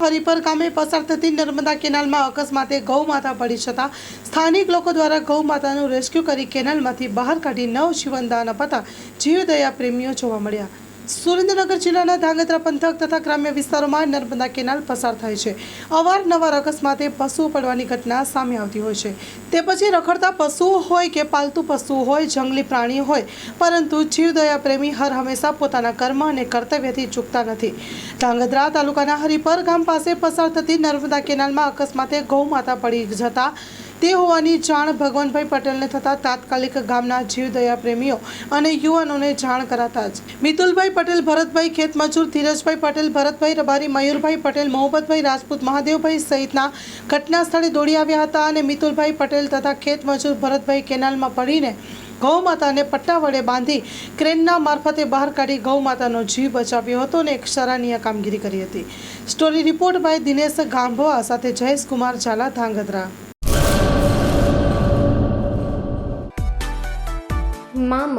હરિપર ગામે પસાર થતી નર્મદા કેનાલમાં અકસ્માતે ગૌ માતા પડી જતા સ્થાનિક લોકો દ્વારા ગૌ માતાનું રેસ્ક્યુ કરી કેનાલમાંથી બહાર કાઢી નવ જીવનદાન અપાતા જીવદયા પ્રેમીઓ જોવા મળ્યા. સુરેન્દ્રનગર જિલ્લાના ધાંગધ્રા પંથક તથા ગ્રામ્ય વિસ્તારોમાં નર્મદા કેનાલ પસાર થાય છે. અવારનવાર અકસ્માતે પશુઓ પડવાની ઘટના સામે આવતી હોય છે. તે પછી રખડતા પશુઓ હોય કે પાલતુ પશુઓ હોય, જંગલી પ્રાણી હોય, પરંતુ જીવદયા પ્રેમી હર હંમેશા પોતાના કર્મ અને કર્તવ્યથી ચૂકતા નથી. ધાંગધ્રા તાલુકાના હરિપર ગામ પાસે પસાર થતી નર્મદા કેનાલમાં અકસ્માતે ગૌમાતા પડી જતા તે હોવાની જાણ ભગવાનભાઈ પટેલને થતાં તાત્કાલિક ગામના જીવદયા પ્રેમીઓ અને યુવાનોને જાણ કરાતા જ. મિતુલભાઈ પટેલ, ભરતભાઈ ખેતમજૂર, ધીરજભાઈ પટેલ, ભરતભાઈ રબારી, મયુરભાઈ પટેલ મોહબ્બતભાઈ રાજપૂત, મહાદેવભાઈ સહિતના ઘટના સ્થળે દોડી આવ્યા હતા અને મિતુલભાઈ પટેલ તથા ખેતમજૂર, ભરતભાઈ કેનાલમાં પડીને ગૌમાતાને પટ્ટા વડે બાંધી ક્રેનના મારફતે બહાર કાઢી ગૌમાતાનો જીવ બચાવ્યો હતો અને એક સરાહનીય કામગીરી કરી હતી. Story report by Dinesh Gambhava સાથે Jayesh Kumar Zala, Dhrangadhra.